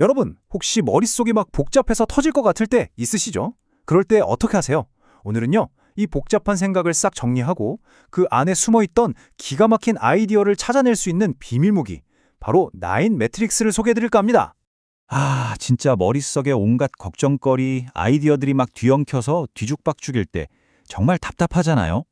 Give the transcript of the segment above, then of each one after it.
여러분, 혹시 머릿속이 막 복잡해서 터질 것 같을 때 있으시죠? 그럴 때 어떻게 하세요? 오늘은요, 이 복잡한 생각을 싹 정리하고 그 안에 숨어있던 기가 막힌 아이디어를 찾아낼 수 있는 비밀무기, 바로 나인 매트릭스를 소개해드릴까 합니다. 아, 진짜 머릿속에 온갖 걱정거리, 아이디어들이 막 뒤엉켜서 뒤죽박죽일 때 정말 답답하잖아요.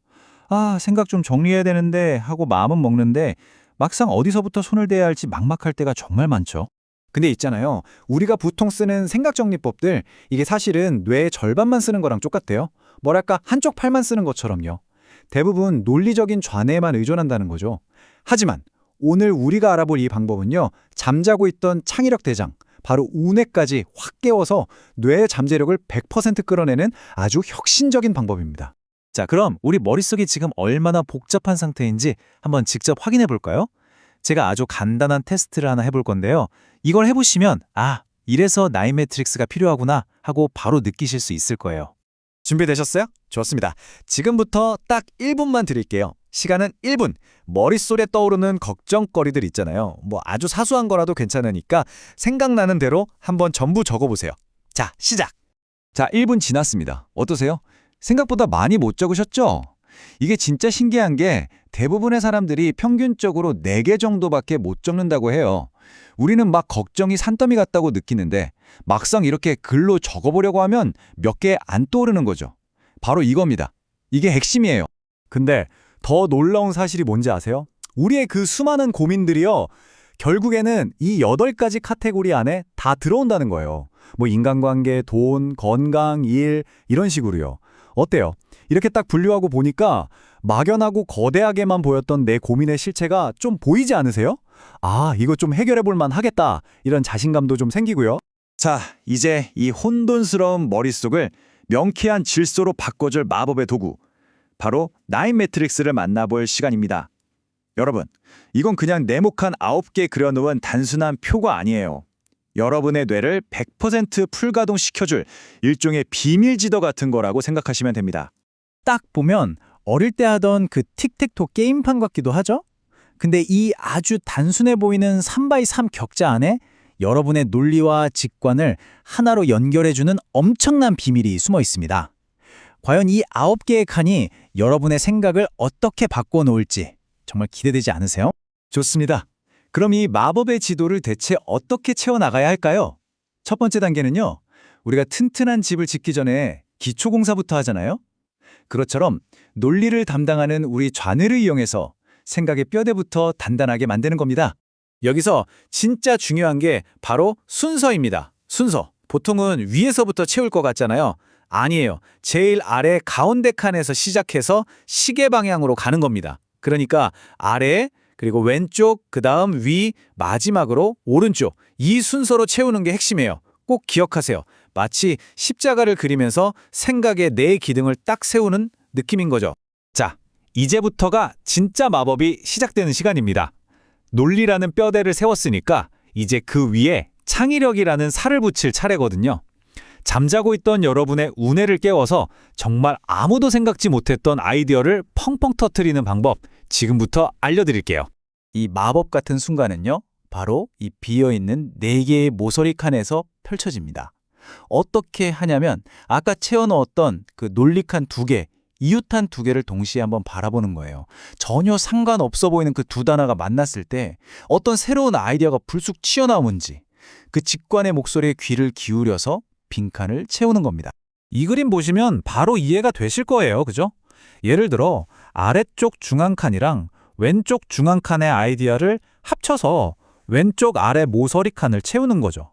아, 생각 좀 정리해야 되는데 하고 마음은 먹는데 막상 어디서부터 손을 대야 할지 막막할 때가 정말 많죠. 근데 있잖아요. 우리가 보통 쓰는 생각 정리법들, 이게 사실은 뇌의 절반만 쓰는 거랑 똑같대요. 뭐랄까, 한쪽 팔만 쓰는 것처럼요. 대부분 논리적인 좌뇌에만 의존한다는 거죠. 하지만 오늘 우리가 알아볼 이 방법은요, 잠자고 있던 창의력 대장, 바로 우뇌까지 확 깨워서 뇌의 잠재력을 100% 끌어내는 아주 혁신적인 방법입니다. 자, 그럼 우리 머릿속이 지금 얼마나 복잡한 상태인지 한번 직접 확인해 볼까요? 제가 아주 간단한 테스트를 하나 해볼 건데요. 이걸 해보시면, 아, 이래서 나인 매트릭스가 필요하구나 하고 바로 느끼실 수 있을 거예요. 준비되셨어요? 좋습니다. 지금부터 딱 1분만 드릴게요. 시간은 1분. 머릿속에 떠오르는 걱정거리들 있잖아요. 뭐 아주 사소한 거라도 괜찮으니까 생각나는 대로 한번 전부 적어보세요. 자, 시작! 자, 1분 지났습니다. 어떠세요? 생각보다 많이 못 적으셨죠? 이게 진짜 신기한 게 대부분의 사람들이 평균적으로 4개 정도밖에 못 적는다고 해요. 우리는 막 걱정이 산더미 같다고 느끼는데 막상 이렇게 글로 적어보려고 하면 몇 개 안 떠오르는 거죠. 바로 이겁니다. 이게 핵심이에요. 근데 더 놀라운 사실이 뭔지 아세요? 우리의 그 수많은 고민들이요. 결국에는 이 8가지 카테고리 안에 다 들어온다는 거예요. 뭐 인간관계, 돈, 건강, 일 이런 식으로요. 어때요? 이렇게 딱 분류하고 보니까 막연하고 거대하게만 보였던 내 고민의 실체가 좀 보이지 않으세요? 아, 이거 좀 해결해 볼 만하겠다. 이런 자신감도 좀 생기고요. 자, 이제 이 혼돈스러운 머릿속을 명쾌한 질소로 바꿔줄 마법의 도구, 바로 나인 매트릭스를 만나볼 시간입니다. 여러분, 이건 그냥 네모칸 9개 그려놓은 단순한 표가 아니에요. 여러분의 뇌를 100% 풀가동시켜줄 일종의 비밀지도 같은 거라고 생각하시면 됩니다. 딱 보면 어릴 때 하던 그 틱택토 게임판 같기도 하죠? 근데 이 아주 단순해 보이는 3x3 격자 안에 여러분의 논리와 직관을 하나로 연결해주는 엄청난 비밀이 숨어 있습니다. 과연 이 9개의 칸이 여러분의 생각을 어떻게 바꿔 놓을지 정말 기대되지 않으세요? 좋습니다. 그럼 이 마법의 지도를 대체 어떻게 채워나가야 할까요? 첫 번째 단계는요. 우리가 튼튼한 집을 짓기 전에 기초공사부터 하잖아요. 그것처럼 논리를 담당하는 우리 좌뇌를 이용해서 생각의 뼈대부터 단단하게 만드는 겁니다. 여기서 진짜 중요한 게 바로 순서입니다. 순서. 보통은 위에서부터 채울 것 같잖아요. 아니에요. 제일 아래 가운데 칸에서 시작해서 시계 방향으로 가는 겁니다. 그러니까 아래 그리고 왼쪽, 그 다음 위, 마지막으로 오른쪽 이 순서로 채우는 게 핵심이에요. 꼭 기억하세요. 마치 십자가를 그리면서 생각의 네 기둥을 딱 세우는 느낌인 거죠. 자, 이제부터가 진짜 마법이 시작되는 시간입니다. 논리라는 뼈대를 세웠으니까 이제 그 위에 창의력이라는 살을 붙일 차례거든요. 잠자고 있던 여러분의 우뇌를 깨워서 정말 아무도 생각지 못했던 아이디어를 펑펑 터트리는 방법 지금부터 알려드릴게요. 이 마법 같은 순간은요, 바로 이 비어있는 네 개의 모서리 칸에서 펼쳐집니다. 어떻게 하냐면 아까 채워넣었던 그 논리칸 두 개, 이웃한 두 개를 동시에 한번 바라보는 거예요. 전혀 상관없어 보이는 그 두 단어가 만났을 때 어떤 새로운 아이디어가 불쑥 튀어나오는지 그 직관의 목소리에 귀를 기울여서 빈칸을 채우는 겁니다. 이 그림 보시면 바로 이해가 되실 거예요. 그죠? 예를 들어 아래쪽 중앙 칸이랑 왼쪽 중앙 칸의 아이디어를 합쳐서 왼쪽 아래 모서리 칸을 채우는 거죠.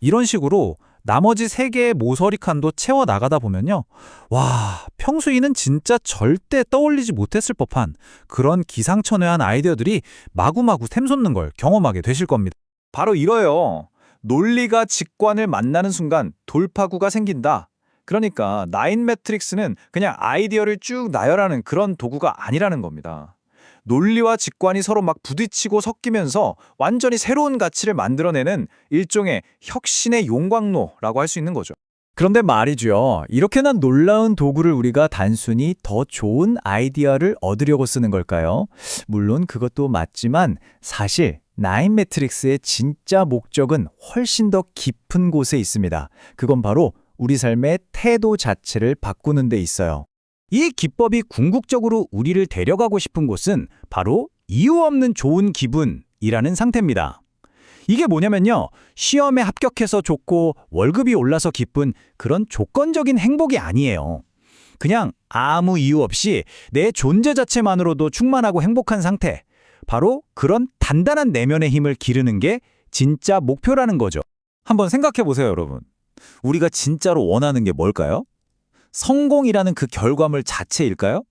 이런 식으로 나머지 세 개의 모서리 칸도 채워 나가다 보면요. 와, 평소에는 진짜 절대 떠올리지 못했을 법한 그런 기상천외한 아이디어들이 마구마구 샘솟는 걸 경험하게 되실 겁니다. 바로 이거예요. 논리가 직관을 만나는 순간 돌파구가 생긴다. 그러니까 나인 매트릭스는 그냥 아이디어를 쭉 나열하는 그런 도구가 아니라는 겁니다. 논리와 직관이 서로 막 부딪히고 섞이면서 완전히 새로운 가치를 만들어내는 일종의 혁신의 용광로라고 할 수 있는 거죠. 그런데 말이죠. 이렇게나 놀라운 도구를 우리가 단순히 더 좋은 아이디어를 얻으려고 쓰는 걸까요? 물론 그것도 맞지만 사실 나인 매트릭스의 진짜 목적은 훨씬 더 깊은 곳에 있습니다. 그건 바로 우리 삶의 태도 자체를 바꾸는 데 있어요. 이 기법이 궁극적으로 우리를 데려가고 싶은 곳은 바로 이유 없는 좋은 기분이라는 상태입니다. 이게 뭐냐면요. 시험에 합격해서 좋고 월급이 올라서 기쁜 그런 조건적인 행복이 아니에요. 그냥 아무 이유 없이 내 존재 자체만으로도 충만하고 행복한 상태. 바로 그런 단단한 내면의 힘을 기르는 게 진짜 목표라는 거죠. 한번 생각해 보세요, 여러분. 우리가 진짜로 원하는 게 뭘까요? 성공이라는 그 결과물 자체일까요?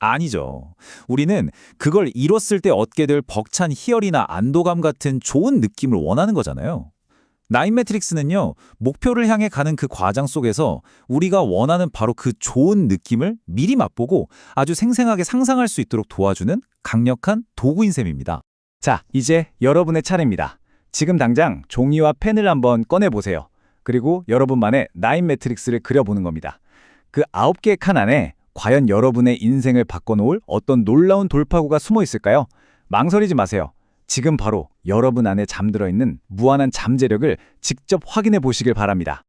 아니죠. 우리는 그걸 이뤘을 때 얻게 될 벅찬 희열이나 안도감 같은 좋은 느낌을 원하는 거잖아요. 나인 매트릭스는요, 목표를 향해 가는 그 과정 속에서 우리가 원하는 바로 그 좋은 느낌을 미리 맛보고 아주 생생하게 상상할 수 있도록 도와주는 강력한 도구인 셈입니다. 자, 이제 여러분의 차례입니다. 지금 당장 종이와 펜을 한번 꺼내보세요. 그리고 여러분만의 나인 매트릭스를 그려보는 겁니다. 그 아홉 개의 칸 안에 과연 여러분의 인생을 바꿔놓을 어떤 놀라운 돌파구가 숨어 있을까요? 망설이지 마세요. 지금 바로 여러분 안에 잠들어 있는 무한한 잠재력을 직접 확인해 보시길 바랍니다.